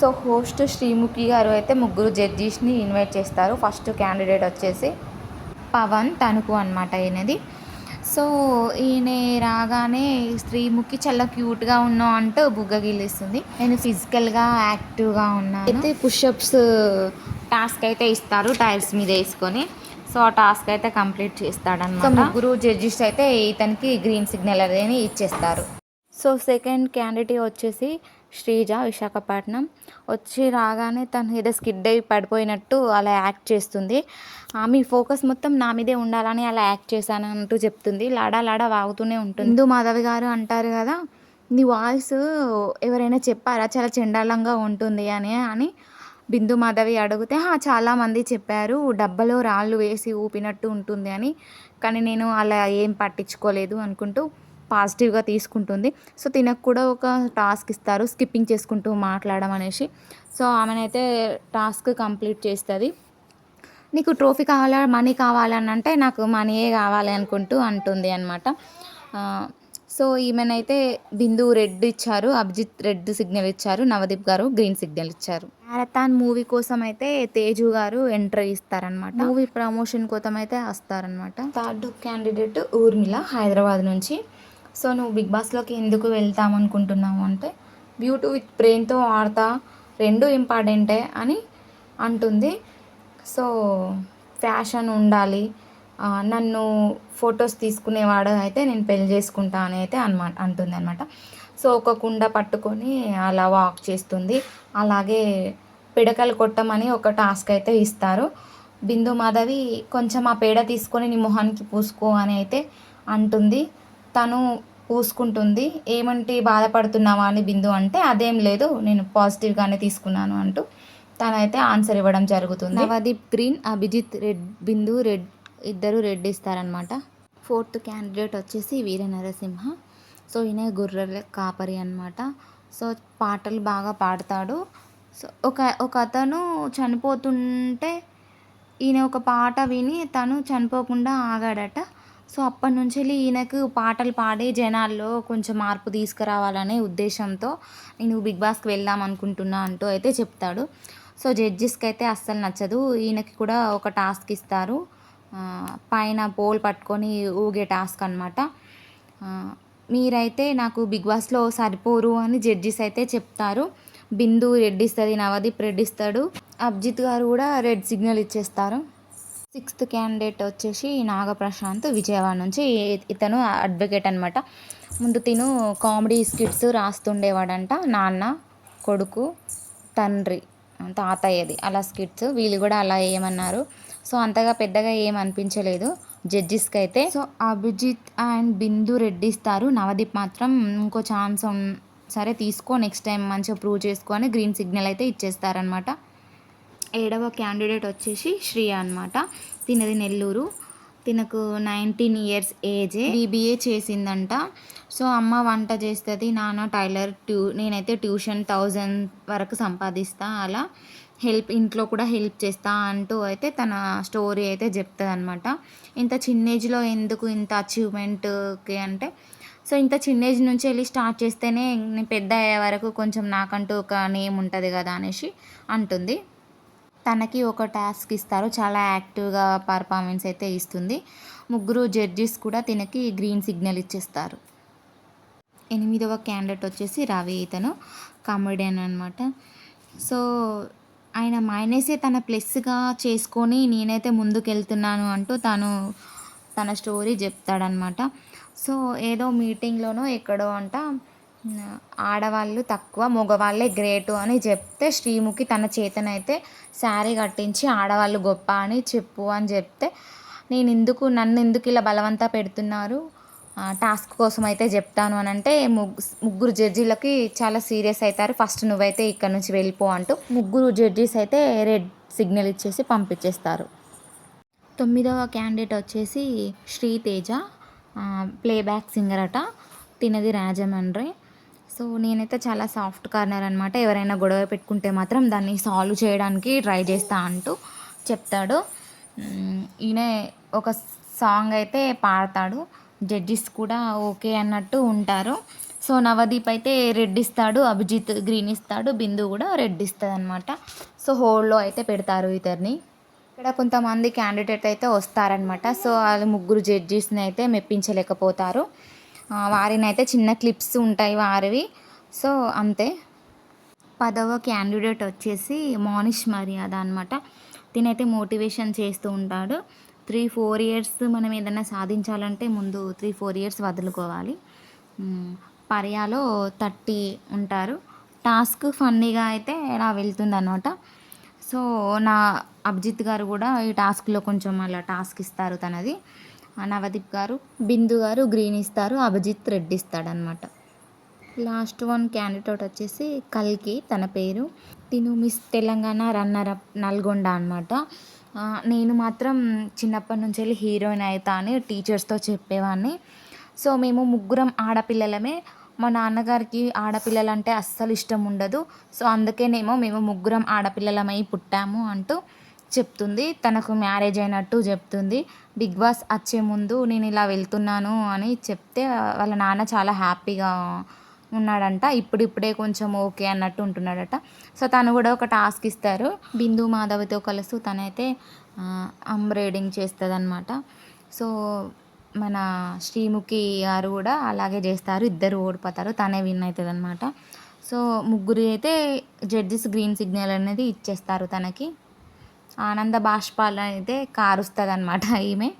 So host Sreemukhi గారు అయితే ముగ్గురు జడ్జీస్ని ఇన్వైట్ చేస్తారు. ఫస్ట్ క్యాండిడేట్ వచ్చేసి పవన్ తణుకు అనమాట ఈయనది. సో ఈయన రాగానే శ్రీముఖి చాలా క్యూట్గా ఉన్నావు అంటూ బుగ్గ గిల్లిస్తుంది నేను ఫిజికల్గా యాక్టివ్గా ఉన్నాను. అయితే పుషప్స్ టాస్క్ అయితే ఇస్తారు టైల్స్ మీద వేసుకొని. సో ఆ టాస్క్ అయితే కంప్లీట్ చేస్తాడన్నమాట. ముగ్గురు జడ్జిస్ అయితే ఇతనికి గ్రీన్ సిగ్నల్ అనేది ఇచ్చేస్తారు. సో సెకండ్ క్యాండిడేట్ వచ్చేసి శ్రీజ విశాఖపట్నం వచ్చి రాగానే తను ఏదో స్కిడ్ అయి పడిపోయినట్టు అలా యాక్ట్ చేస్తుంది. ఆ, మీ ఫోకస్ మొత్తం నా మీదే ఉండాలని అలా యాక్ట్ చేశాను అంటూ చెప్తుంది. లాడా లాడా వాగుతూనే ఉంటుంది. హిందూ మాధవి గారు అంటారు కదా నీ వాయిస్ ఎవరైనా చెప్పారా? చాలా చెండాలంగా ఉంటుంది అని అని బిందు మాధవి అడిగితే చాలామంది చెప్పారు డబ్బలో రాళ్ళు వేసి ఊపినట్టు ఉంటుంది అని. కానీ నేను అలా ఏం పట్టించుకోలేదు అనుకుంటూ పాజిటివ్గా తీసుకుంటుంది. సో తినకు కూడా ఒక టాస్క్ ఇస్తారు. స్కిప్పింగ్ చేసుకుంటూ మాట్లాడడం అనేసి. సో ఆమెనైతే టాస్క్ కంప్లీట్ చేస్తుంది. నీకు ట్రోఫీ కావాలా మనీ కావాలని అంటే నాకు మనీయే కావాలి అనుకుంటూ అంటుంది అనమాట సో ఈమెనైతే బిందు రెడ్ ఇచ్చారు. అభిజిత్ రెడ్ సిగ్నల్ ఇచ్చారు. నవదీప్ గారు గ్రీన్ సిగ్నల్ ఇచ్చారు. మ్యారథాన్ మూవీ కోసం అయితే తేజు గారు ఎంట్రీ ఇస్తారనమాట మూవీ ప్రమోషన్ కోసం అయితే వస్తారనమాట థర్డ్ క్యాండిడేట్ ఊర్మిళ హైదరాబాద్ నుంచి. సో నువ్వు బిగ్ బాస్లోకి ఎందుకు వెళ్తాం అనుకుంటున్నావు అంటే బ్యూటీ విత్ బ్రెయిన్తో ఆడతా రెండు ఇంపార్టెంటే అని అంటుంది. సో ఫ్యాషన్ ఉండాలి. నన్ను ఫొటోస్ తీసుకునేవాడు అయితే నేను పెళ్ళి చేసుకుంటా అని అయితే అనమాట అంటుంది అనమాట సో ఒక కుండ పట్టుకొని అలా వాక్ చేస్తుంది. అలాగే పిడకలు కొట్టమని ఒక టాస్క్ అయితే ఇస్తారు. బిందు మాధవి కొంచెం ఆ పేడ తీసుకొని నీ మొహానికి పూసుకో అని అయితే అంటుంది. తను పూసుకుంటుంది. ఏమంటే బాధపడుతున్నావా అని బిందు అంటే అదేం లేదు నేను పాజిటివ్గానే తీసుకున్నాను అంటూ తనైతే ఆన్సర్ ఇవ్వడం జరుగుతుంది. Navdeep green Abhijit red Bindu red ఇద్దరు రెడ్ ఇస్తారనమాట ఫోర్త్ క్యాండిడేట్ వచ్చేసి వీర నరసింహ. సో ఈయన గుర్రెల కాపరి అనమాట సో పాటలు బాగా పాడతాడు. సో ఒక ఒక అతను చనిపోతుంటే ఈయన ఒక పాట విని తను చనిపోకుండా ఆగాడట. సో అప్పటి నుంచి ఈయనకు పాటలు పాడి జనాల్లో కొంచెం మార్పు తీసుకురావాలనే ఉద్దేశంతో నేను బిగ్ బాస్కి వెళ్దాం అనుకుంటున్నా అంటూ అయితే చెప్తాడు. సో జడ్జెస్కి అయితే అస్సలు నచ్చదు. ఈయనకి కూడా ఒక టాస్క్ ఇస్తారు. పైన పోల్ పట్టుకొని ఊగే టాస్క్ అనమాట మీరైతే నాకు బిగ్ బాస్లో సరిపోరు అని జడ్జెస్ అయితే చెప్తారు. బిందు రెడ్ ఇస్తుంది నవదీప్ రెడ్ ఇస్తాడు అభిజిత్ గారు కూడా రెడ్ సిగ్నల్ ఇచ్చేస్తారు. సిక్స్త్ క్యాండిడేట్ వచ్చేసి నాగప్రశాంత్ విజయవాడ నుంచి ఇతను అడ్వకేట్ అనమాట ముందు తిను కామెడీ స్కిట్స్ రాస్తుండేవాడంట నాన్న కొడుకు తండ్రి తాతయ్యది. అలా స్కిట్స్ వీళ్ళు కూడా అలా ఏమన్నారు. సో అంతగా పెద్దగా ఏం అనిపించలేదు జడ్జిస్కి అయితే సో అభిజిత్ అండ్ బిందు రెడ్డి ఇస్తారు నవదీప్ మాత్రం ఇంకో ఛాన్స్ సరే తీసుకో నెక్స్ట్ టైం మంచిగా ప్రూవ్ చేసుకో అని గ్రీన్ సిగ్నల్ అయితే ఇచ్చేస్తారనమాట ఏడవ క్యాండిడేట్ వచ్చేసి శ్రియ అనమాట తినది నెల్లూరు. తినకు నైన్టీన్ ఇయర్స్ ఏజే బీబీఏ చేసిందంట. సో అమ్మ వంట చేస్తుంది నాన్న టైలర్ ట్యూ నేనైతే ట్యూషన్ థౌజండ్ వరకు సంపాదిస్తా అలా హెల్ప్ ఇంట్లో కూడా హెల్ప్ చేస్తా అంటూ అయితే తన స్టోరీ అయితే చెప్తుంది అనమాట ఇంత చిన్న ఏజ్లో ఎందుకు ఇంత అచీవ్మెంట్కి అంటే సో ఇంత చిన్న ఏజ్ నుంచి వెళ్ళి స్టార్ట్ చేస్తేనే నేను పెద్ద అయ్యే వరకు కొంచెం నాకంటూ ఒక నేమ్ ఉంటుంది కదా అనేసి అంటుంది. తనకి ఒక టాస్క్ ఇస్తారు. చాలా యాక్టివ్గా పర్ఫార్మెన్స్ అయితే ఇస్తుంది. ముగ్గురు జడ్జెస్ కూడా తినకి గ్రీన్ సిగ్నల్ ఇచ్చేస్తారు. ఎనిమిదవ క్యాండిడేట్ వచ్చేసి రవి ఇతను కామెడియన్ అనమాట సో ఆయన మైనసే తన ప్లస్గా చేసుకొని నేనైతే ముందుకెళ్తున్నాను అంటూ తను తన స్టోరీ చెప్తాడనమాట సో ఏదో మీటింగ్లోనో ఎక్కడో అంట ఆడవాళ్ళు తక్కువ మగవాళ్ళే గ్రేటు అని చెప్తే శ్రీముఖి తన చేతనైతే శారీ కట్టించి ఆడవాళ్ళు గొప్ప అని చెప్పు అని చెప్తే నేను ఎందుకు నన్ను ఎందుకు ఇలా బలవంతా పెడుతున్నారు? టాస్క్ కోసం అయితే చెప్తాను అని అంటే ముగ్గు ముగ్గురు జడ్జీలకి చాలా సీరియస్ అవుతారు ఫస్ట్ నువ్వైతే ఇక్కడ నుంచి వెళ్ళిపో అంటూ ముగ్గురు జడ్జీస్ అయితే రెడ్ సిగ్నల్ ఇచ్చేసి పంపించేస్తారు. తొమ్మిదవ క్యాండిడేట్ వచ్చేసి శ్రీతేజ ప్లేబ్యాక్ సింగర్ అట తినది రాజమండ్రి. సో నేనైతే చాలా సాఫ్ట్ కార్నర్ అనమాట ఎవరైనా గొడవ పెట్టుకుంటే మాత్రం దాన్ని సాల్వ్ చేయడానికి ట్రై చేస్తా అంటూ చెప్తాడు. ఈయన ఒక సాంగ్ అయితే పాడతాడు. జడ్జిస్ కూడా ఓకే అన్నట్టు ఉంటారు. సో నవదీప్ అయితే రెడ్ ఇస్తాడు అభిజిత్ గ్రీన్ ఇస్తాడు బిందు కూడా రెడ్ ఇస్తుంది అనమాట సో హోల్డ్లో అయితే పెడతారు ఇతరిని ఇక్కడ కొంతమంది క్యాండిడేట్ అయితే వస్తారనమాట సో వాళ్ళు ముగ్గురు జడ్జెస్ని అయితే మెప్పించలేకపోతారు. వారినైతే వారిని అయితే చిన్న క్లిప్స్ ఉంటాయి వారివి. సో అంతే. పదవ క్యాండిడేట్ వచ్చేసి మోనిష్ మర్యాద అనమాట తినైతే మోటివేషన్ చేస్తూ ఉంటాడు. త్రీ ఫోర్ ఇయర్స్ మనం ఏదైనా సాధించాలంటే ముందు త్రీ ఫోర్ ఇయర్స్ వదులుకోవాలి. పర్యాలో థర్టీ ఉంటారు. టాస్క్ ఫన్నీగా అయితే ఇలా వెళ్తుంది అనమాట సో నా అభిజిత్ గారు కూడా ఈ టాస్క్లో కొంచెం అలా టాస్క్ ఇస్తారు తనది. నవదీప్ గారు బిందు గారు గ్రీన్ ఇస్తారు అభిజిత్ రెడ్ ఇస్తాడనమాట లాస్ట్ వన్ క్యాండిడేట్ వచ్చేసి కల్కి తన పేరు. తిను miss Telangana runner up Nalgonda అనమాట నేను మాత్రం చిన్నప్పటి నుంచి వెళ్ళి హీరోయిన్ అవుతా అని టీచర్స్తో చెప్పేవాడిని సో మేము ముగ్గురం ఆడపిల్లలమే. మా నాన్నగారికి ఆడపిల్లలంటే అస్సలు ఇష్టం ఉండదు. సో అందుకేనేమో మేము ముగ్గురం ఆడపిల్లలమై పుట్టాము అంటూ చెప్తుంది. తనకు మ్యారేజ్ అయినట్టు చెప్తుంది. బిగ్ బాస్ వచ్చే ముందు నేను ఇలా వెళ్తున్నాను అని చెప్తే వాళ్ళ నాన్న చాలా హ్యాపీగా ఉన్నాడంట. ఇప్పుడిప్పుడే కొంచెం ఓకే అన్నట్టు ఉంటున్నాడట. సో తను కూడా ఒక టాస్క్ ఇస్తారు. బిందు మాధవితో కలుస్తూ తనైతే అంబ్రాయిడింగ్ చేస్తుంది అనమాట సో మన శ్రీముఖి గారు కూడా అలాగే చేస్తారు. ఇద్దరు ఓడిపోతారు. తనే విన్ అవుతుంది అనమాట సో ముగ్గురు అయితే జడ్జిస్ గ్రీన్ సిగ్నల్ అనేది ఇచ్చేస్తారు తనకి. ఆనంద బాష్పాలు అయితే కారుస్తుంది అనమాట ఈమె.